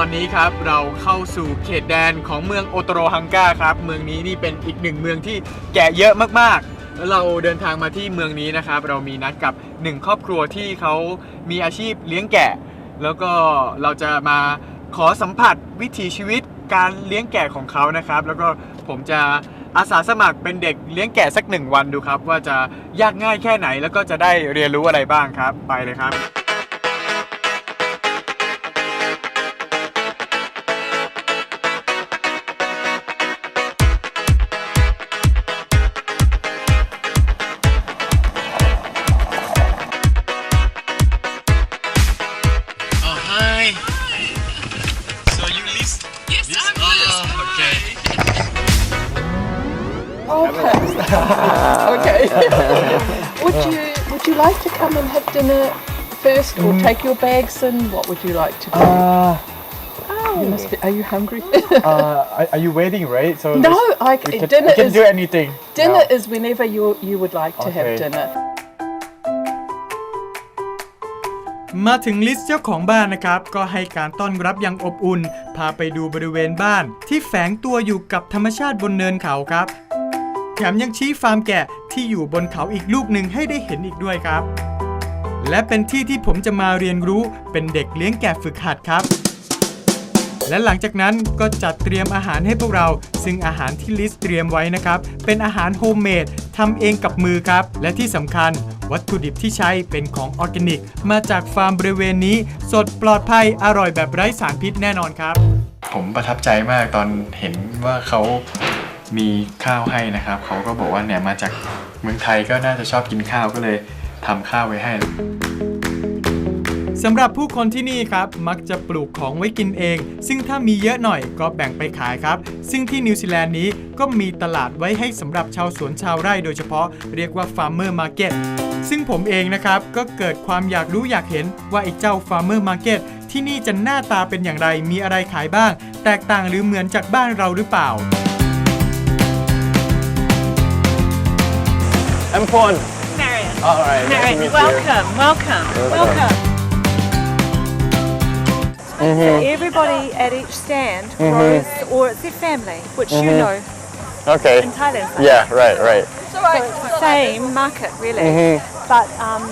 ตอนนี้ครับเราเข้าสู่เขตแดนของเมืองโอโตโรฮังกาครับ เมืองนี้นี่เป็นอีกหนึ่งเมืองที่แกะเยอะมากๆ แล้วเราเดินทางมาที่เมืองนี้นะครับ เรามีนัดกับหนึ่งครอบครัวที่เขามีอาชีพเลี้ยงแกะ แล้วก็เราจะมาขอสัมผัสวิถีชีวิตการเลี้ยงแกะของเขานะครับ แล้วก็ผมจะอาสาสมัครเป็นเด็กเลี้ยงแกะสักหนึ่งวันดูครับ ว่าจะยากง่ายแค่ไหนแล้วก็จะได้เรียนรู้อะไรบ้างครับไปเลยครับ like to come and have dinner first, or take your bags in? What would you like to do? Uh, oh, you must be, are you hungry? uh, are, are you waiting, right? So no, I we c- can, dinner we can is do anything. dinner now. is whenever you you would like to Okay. have dinner. มาถึงลิสต์เจ้าของบ้านนะครับ ก็ให้การต้อนรับอย่างอบอุ่น พาไปดูบริเวณบ้าน ที่แฝงตัวอยู่กับธรรมชาติบนเนินเขาครับ แถมยังชี้ฟาร์มแกะที่อยู่บนเขาอีกลูกหนึ่งให้ได้เห็นอีกด้วยครับ และเป็นที่ที่ผมจะมาเรียนรู้เป็นเด็กเลี้ยงแกะฝึกหัดครับ และหลังจากนั้นก็จัดเตรียมอาหารให้พวกเรา ซึ่งอาหารที่ลิสเตรียมไว้นะครับ เป็นอาหารโฮมเมดทำเองกับมือครับ และที่สำคัญวัตถุดิบที่ใช้เป็นของออร์แกนิก มาจากฟาร์มบริเวณนี้ สดปลอดภัยอร่อยแบบไร้สารพิษแน่นอนครับ ผมประทับใจมากตอนเห็นว่าเขา มีข้าวให้นะครับเขาก็บอกว่าเนี่ยมาจากเมืองไทยก็น่าจะชอบกินข้าวก็เลยทำข้าวไว้ให้สำหรับผู้คนที่นี่ครับ มักจะปลูกของไว้กินเอง ซึ่งถ้ามีเยอะหน่อยก็แบ่งไปขายครับ ซึ่งที่นิวซีแลนด์นี้ก็มีตลาดไว้ให้สำหรับชาวสวนชาวไร่โดยเฉพาะเรียกว่า Farmer Market ซึ่งผมเองนะครับ ก็เกิดความอยากรู้อยากเห็นว่าไอ้เจ้า Farmer Market ที่นี่จะหน้าตาเป็นอย่างไรมีอะไรขายบ้าง แตกต่างหรือเหมือนจากบ้านเราหรือเปล่า I'm Pon. Marion. All right. nice Marion, meet you. welcome, welcome, welcome. Mm-hmm. So everybody at each stand mm-hmm. grows, or it's their family, which you mm-hmm. know Okay. in Thailand. Yeah. Right. Right. So it's the same market really, but um,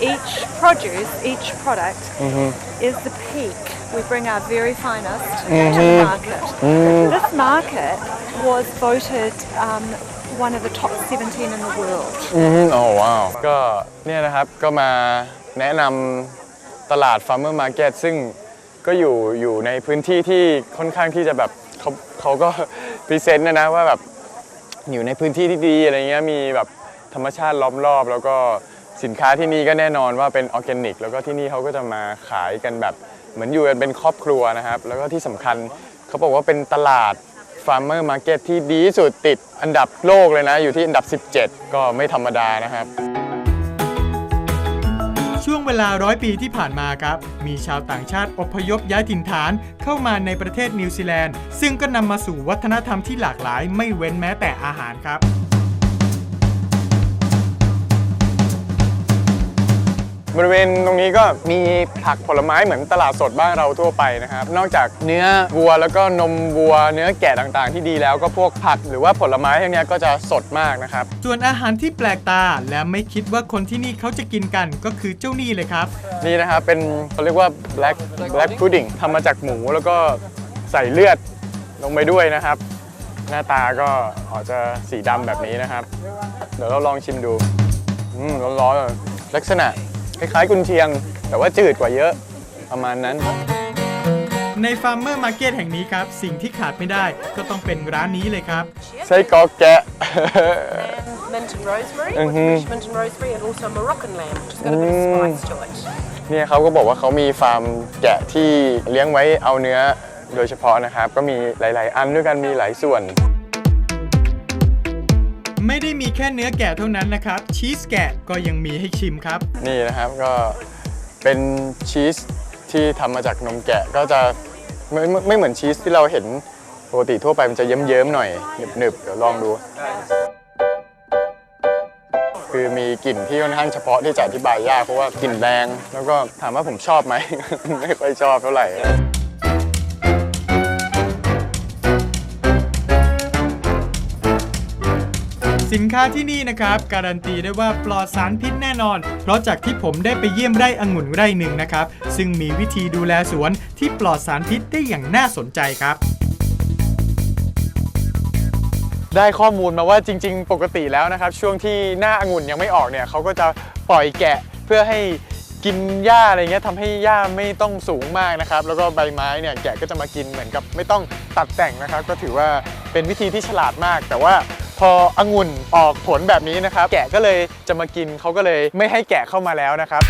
each produce, each product is the peak. We bring our very finest to the market. This market was voted um, one of the top 17 in the world. อืมโอ้ว้าว ก็เนี่ยนะครับก็มาแนะนำตลาด Farmer Market ซึ่งก็อยู่อยู่ในพื้นที่ที่ค่อนข้างที่จะแบบเขาเขาก็พรีเซนต์นะนะว่าแบบอยู่ในพื้นที่ที่ดีอะไรเงี้ยมีแบบธรรมชาติล้อมรอบ แล้วก็สินค้าที่นี่ก็แน่นอนว่าเป็นออร์แกนิก แล้วก็ที่นี่เขาก็จะมาขายกันแบบเหมือนอยู่กันเป็นครอบครัวนะครับ แล้วก็ที่สำคัญเขาบอกว่าเป็นตลาด Farmer Market ที่ดีที่สุดติดอันดับโลกเลยนะ อยู่ที่อันดับ 17 ก็ไม่ธรรมดานะครับ ช่วงเวลาร้อยปีที่ผ่านมาครับ มีชาวต่างชาติอพยพย้ายถิ่นฐานเข้ามาในประเทศนิวซีแลนด์ ซึ่งก็นำมาสู่วัฒนธรรมที่หลากหลายไม่เว้นแม้แต่อาหารครับ บริเวณตรงนี้ก็มีผักผลไม้เหมือนตลาดสดบ้านเราทั่วไปนะครับ นอกจากเนื้อวัวแล้วก็นมวัว เนื้อแกะต่างๆ ที่ดีแล้วก็พวกผักหรือว่าผลไม้พวกเนี้ยก็จะสดมากนะครับ ส่วนอาหารที่แปลกตาและไม่คิดว่าคนที่นี่เขาจะกินกันก็คือเจ้านี่เลยครับ นี่นะครับเป็นเขาเรียกว่า black black pudding ทำมาจากหมูแล้วก็ใส่เลือดลงไปด้วยนะครับ หน้าตาก็ออกจะสีดำแบบนี้นะครับ เดี๋ยวเราลองชิมดู อืมร้อนๆอะลักษณะ คล้ายๆกุนเชียง แต่ว่าจืดกว่าเยอะประมาณนั้น ในฟาร์มเมอร์มาร์เก็ตแห่งนี้ครับ สิ่งที่ขาดไม่ได้ก็ต้องเป็นร้านนี้เลยครับ ไส้กรอกแกะ mint and rosemary, Mhm. with fresh mint and rosemary, and also Moroccan lamb, which has got a bit of spice to it. เนี่ยเขาก็บอกว่าเขามีฟาร์มแกะที่เลี้ยงไว้เอาเนื้อโดยเฉพาะนะครับ ก็มีหลาย ๆ อันด้วยกันมีหลายส่วน ไม่ได้มีแค่เนื้อแกะเท่านั้นนะครับ ชีสแกะก็ยังมีให้ชิมครับ นี่นะครับก็เป็นชีสที่ทำมาจากนมแกะก็จะไม่ไม่ไม่เหมือนชีสที่เราเห็นปกติทั่วไปมันจะเยิ้มๆหน่อยหนึบๆเดี๋ยวลองดู คือมีกลิ่นที่ค่อนข้างเฉพาะที่จะอธิบายยากเพราะว่ากลิ่นแรง แล้วก็ถามว่าผมชอบไหม ไม่ค่อยชอบเท่าไหร่ สินค้าที่นี่นะครับ การันตีได้ว่าปลอดสารพิษแน่นอน เพราะจากที่ผมได้ไปเยี่ยมไร่องุ่นไร่หนึ่งนะครับ ซึ่งมีวิธีดูแลสวนที่ปลอดสารพิษได้อย่างน่าสนใจครับ ได้ข้อมูลมาว่าจริง ๆ ปกติแล้วนะครับ ช่วงที่หน้าองุ่นยังไม่ออกเนี่ยเขาก็จะปล่อยแกะเพื่อให้กินหญ้าอะไรเงี้ยทำให้หญ้าไม่ต้องสูงมากนะครับ แล้วก็ใบไม้เนี่ยแกะก็จะมากินเหมือนกับไม่ต้องตัดแต่งนะครับ ก็ถือว่าเป็นวิธีที่ฉลาดมาก แต่ว่า พอองุ่นออกผลแบบนี้นะครับ แกะก็เลยจะมากินเขาก็เลยไม่ให้แกะเข้ามาแล้วนะครับ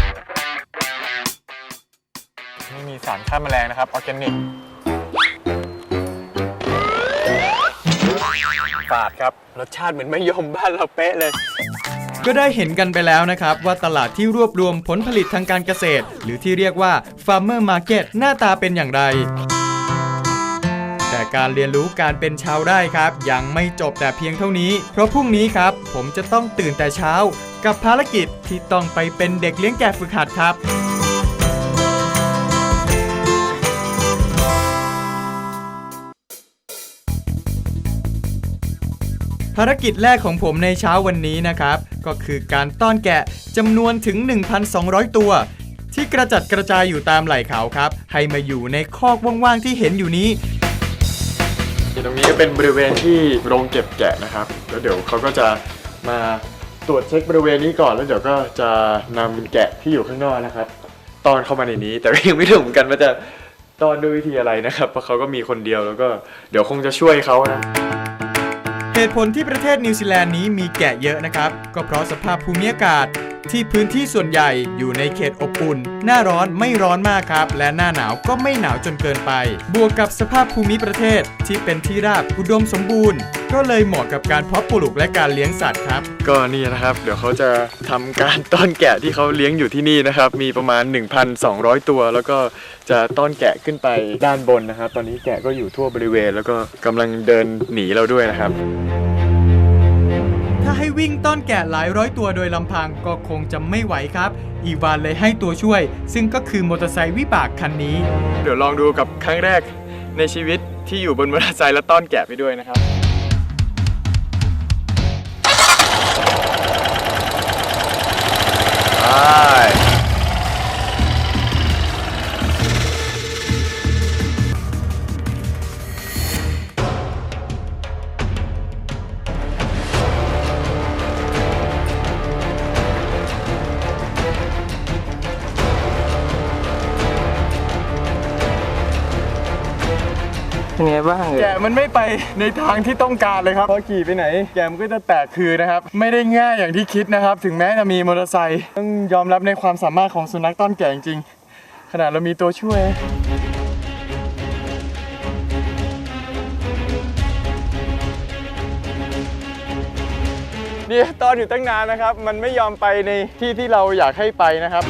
ไม่มีสารฆ่าแมลงนะครับออร์แกนิกฝาดครับ รสชาติเหมือนมะยมบ้านเราเป๊ะเลย ก็ได้เห็นกันไปแล้วนะครับ ว่าตลาดที่รวบรวมผลผลิตทางการเกษตร หรือที่เรียกว่า Farmer Market หน้าตาเป็นอย่างไร การเรียนรู้การเป็นชาวไร่ครับ ยังไม่จบแต่เพียงเท่านี้ เพราะพรุ่งนี้ครับ ผมจะต้องตื่นแต่เช้า กับภารกิจที่ต้องไปเป็นเด็กเลี้ยงแกะฝึกหัดครับภารกิจแรกของผมในเช้าวันนี้นะครับ ก็คือการต้อนแกะจำนวนถึง 1,200 ตัว ที่กระจัดกระจายอยู่ตามไหล่เขาครับ ให้มาอยู่ในคอกว่างๆที่เห็นอยู่นี้ ตรงนี้ก็เป็นบริเวณที่โรงเก็บแกะนะครับ แล้วเดี๋ยวเขาก็จะมาตรวจเช็คบริเวณนี้ก่อน แล้วเดี๋ยวก็จะนำแกะที่อยู่ข้างนอกนะครับ ตอนเข้ามาในนี้ แต่ยังไม่รู้เหมือนกันว่าจะตอนด้วยวิธีอะไรนะครับ เพราะเขาก็มีคนเดียวแล้วก็เดี๋ยวคงจะช่วยเขานะเหตุผลที่ประเทศนิวซีแลนด์นี้มีแกะเยอะนะครับ ก็เพราะสภาพภูมิอากาศ ที่พื้นที่ส่วนใหญ่อยู่ในเขตอบอุ่น หน้าร้อนไม่ร้อนมากครับ และหน้าหนาวก็ไม่หนาวจนเกินไป บวกกับสภาพภูมิประเทศที่เป็นที่ราบอุดมสมบูรณ์ ก็เลยเหมาะกับการเพาะปลูกและการเลี้ยงสัตว์ครับ ก็นี่นะครับ เดี๋ยวเขาจะทำการต้อนแกะที่เขาเลี้ยงอยู่ที่นี่นะครับ มีประมาณ 1,200 ตัว แล้วก็จะต้อนแกะขึ้นไปด้านบนนะครับ ตอนนี้แกะก็อยู่ทั่วบริเวณ แล้วก็กำลังเดินหนีเราด้วยนะครับ วิ่งต้อนแกะหลายร้อยตัวโดยลำพังก็คงจะไม่ไหวครับ อีวานเลยให้ตัวช่วย ซึ่งก็คือมอเตอร์ไซค์วิบากคันนี้ เดี๋ยวลองดูกับครั้งแรกในชีวิตที่อยู่บนมอเตอร์ไซค์แล้วต้อนแกะไปด้วยนะครับ ไป เป็นไงบ้างเอ่ยแกะมันไม่ไปในทางที่ต้องการเลยครับพอขี่ไปไหน แกะมันก็จะแตกคือนะครับ ไม่ได้ง่ายอย่างที่คิดนะครับ ถึงแม้จะมีมอเตอร์ไซค์ต้องยอมรับในความสามารถของสุนัขต้อนแกะจริงๆขนาดเรามีตัวช่วยเนี่ยตอนอยู่ตั้งนานนะครับ มันไม่ยอมไปในที่ที่เราอยากให้ไปนะครับ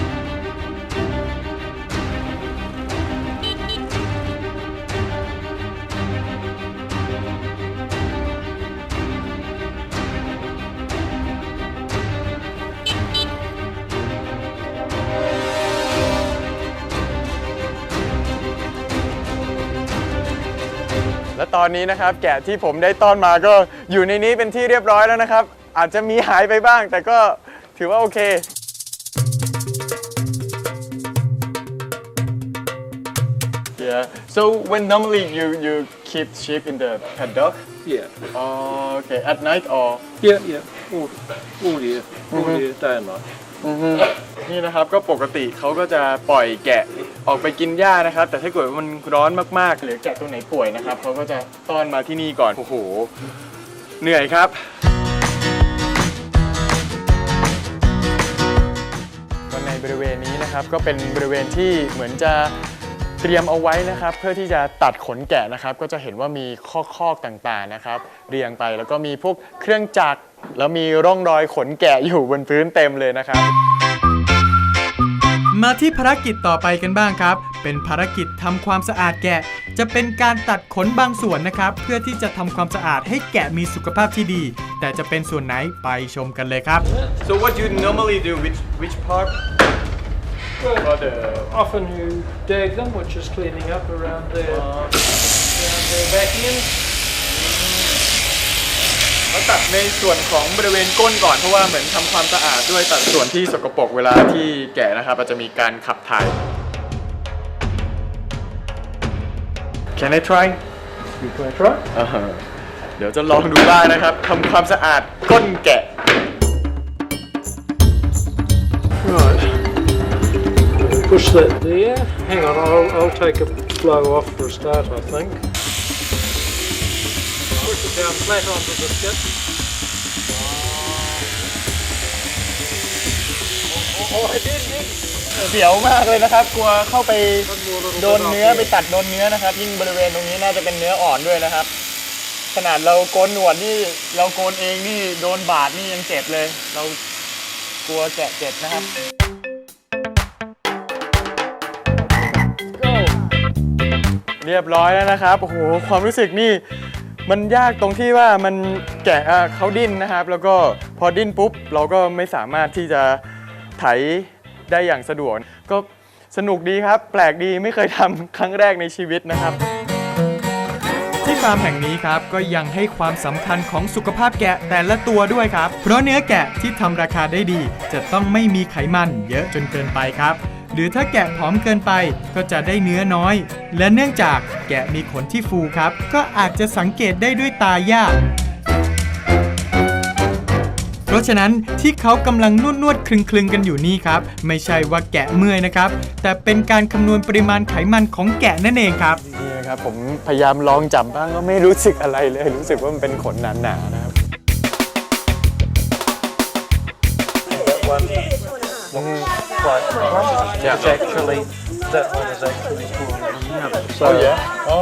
ตอนนี้นะครับ แกะที่ผมได้ต้อนมาก็อยู่ในนี้เป็นที่เรียบร้อยแล้วนะครับ อาจจะมีหายไปบ้าง แต่ก็ถือว่าโอเค Yeah. So when normally you you keep sheep in the paddock? Yeah, Oh, okay. At night or? yeah, yeah. All, all year, all year, day and night. นี่นะครับก็ปกติเขาก็จะปล่อยแกะออกไปกินหญ้านะครับ แต่ถ้าเกิดว่ามันร้อนมากๆ หรือแกะตัวไหนป่วยนะครับเขาก็จะต้อนมาที่นี่ก่อนโอ้โหเหนื่อยครับก็ในบริเวณนี้นะครับก็เป็นบริเวณที่เหมือนจะ เตรียมเอาไว้นะครับ เพื่อที่จะตัดขนแกะนะครับ ก็จะเห็นว่ามีข้อคอกต่างๆนะครับ เรียงไปแล้วก็มีพวกเครื่องจักรแล้วมีร่องรอยขนแกะอยู่บนพื้นเต็มเลยนะครับ มาที่ภารกิจต่อไปกันบ้างครับ เป็นภารกิจทำความสะอาดแกะ จะเป็นการตัดขนบางส่วนนะครับ เพื่อที่จะทำความสะอาดให้แกะมีสุขภาพที่ดี แต่จะเป็นส่วนไหนไปชมกันเลยครับ So what you normally do which which part for the Often you dig them, which is cleaning up around their, around their back end. ตัดในส่วนของบริเวณก้นก่อนเพราะว่าเหมือนทำความสะอาดด้วยตัดส่วนที่สกปรกเวลาที่แกะนะครับอาจจะมีการขับถ่าย Can I try You can try. อ่าฮะเดี๋ยวจะลองดูบ้างนะครับทำความสะอาดก้นแกะ Right. Push that there. Hang on, I'll, I'll take a blow off for a start, I think. Push it down flat onto the skid. เสียวมากเลยนะครับ กลัวเข้าไปโดนเนื้อไปตัดโดนเนื้อนะครับ ยิ่งบริเวณตรงนี้น่าจะเป็นเนื้ออ่อนด้วยนะครับ ขนาดเราโกนหนวดนี่เราโกนเองนี่โดนบาดนี่ยังเจ็บเลย เรากลัวแกะเจ็บนะครับ เรียบร้อยแล้วนะครับโอ้โหความรู้สึกนี่มันยากตรงที่ว่ามันแกะอะเขาดิ้นนะครับ แล้วก็พอดิ้นปุ๊บ เราก็ไม่สามารถที่จะไถได้อย่างสะดวก ก็สนุกดีครับ แปลกดีไม่เคยทำครั้งแรกในชีวิตนะครับ ที่ฟาร์มแห่งนี้ครับก็ยังให้ความสำคัญของสุขภาพแกะแต่ละตัวด้วยครับ เพราะเนื้อแกะที่ทำราคาได้ดี จะต้องไม่มีไขมันเยอะจนเกินไปครับ หรือถ้าแกะผอมเกินไปก็จะได้เนื้อน้อย และเนื่องจากแกะมีขนที่ฟูครับ ก็อาจจะสังเกตได้ด้วยตายาก เพราะฉะนั้นที่เขากำลังนวดนวดๆคลึงคลึงๆกันอยู่นี่ครับ ไม่ใช่ว่าแกะเมื่อยนะครับ แต่เป็นการคำนวณปริมาณไขมันของแกะนั่นเองครับ นี่นะครับ ผมพยายามลองจับบ้างก็ไม่รู้สึกอะไรเลย รู้สึกว่ามันเป็นขนหนาๆนะครับ Yeah. It's actually, that one is actually smaller than the other. So, อ๋อ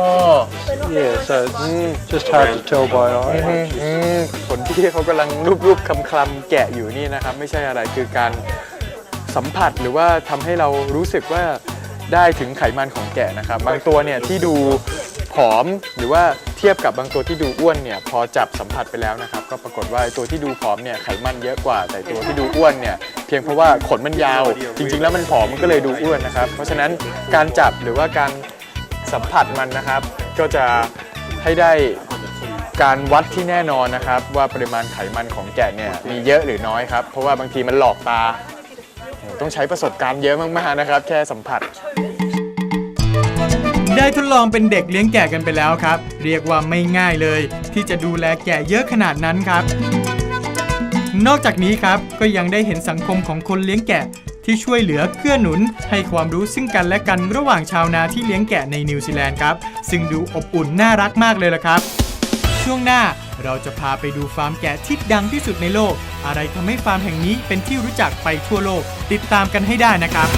yeah, so it's just hard to tell by eye. อืมขนที่เขากำลังรูปๆคลำๆแกะอยู่นี่นะครับ ไม่ใช่อะไรคือการสัมผัสหรือว่าทำให้เรารู้สึกว่าได้ถึงไขมันของแกะนะครับ บางตัวเนี่ยที่ดูผอมหรือว่าเทียบกับบางตัวที่ดูอ้วนเนี่ยพอจับสัมผัสไปแล้วนะครับ ก็ปรากฏว่าไอ้ตัวที่ดูผอมเนี่ยไขมันเยอะกว่า แต่ตัวที่ดูอ้วนเนี่ย เพียงเพราะว่าขนมันยาว จริง ๆ แล้วมันผอมมันก็เลยดูอ้วนนะครับ เพราะฉะนั้นการจับหรือว่าการสัมผัสมันนะครับ ก็จะให้ได้การวัดที่แน่นอนนะครับ ว่าปริมาณไขมันของแกะเนี่ยมีเยอะหรือน้อยครับ เพราะว่าบางทีมันหลอกตา ต้องใช้ประสบการณ์เยอะมากๆนะครับ แค่สัมผัส ได้ทดลองเป็นเด็กเลี้ยงแกะกันไปแล้วครับ เรียกว่าไม่ง่ายเลย ที่จะดูแลแกะเยอะขนาดนั้นครับ นอกจากนี้ครับก็ยังได้เห็นสังคมของคนเลี้ยงแกะ ที่ช่วยเหลือเกื้อหนุน ให้ความรู้ซึ่งกันและกันระหว่างชาวนาที่เลี้ยงแกะในนิวซีแลนด์ครับ ซึ่งดูอบอุ่นน่ารักมากเลยละครับ ช่วงหน้าเราจะพาไปดูฟาร์มแกะที่ดังที่สุดในโลก อะไรทำให้ฟาร์มแห่งนี้เป็นที่รู้จักไปทั่วโลก ติดตามกันให้ได้นะครับ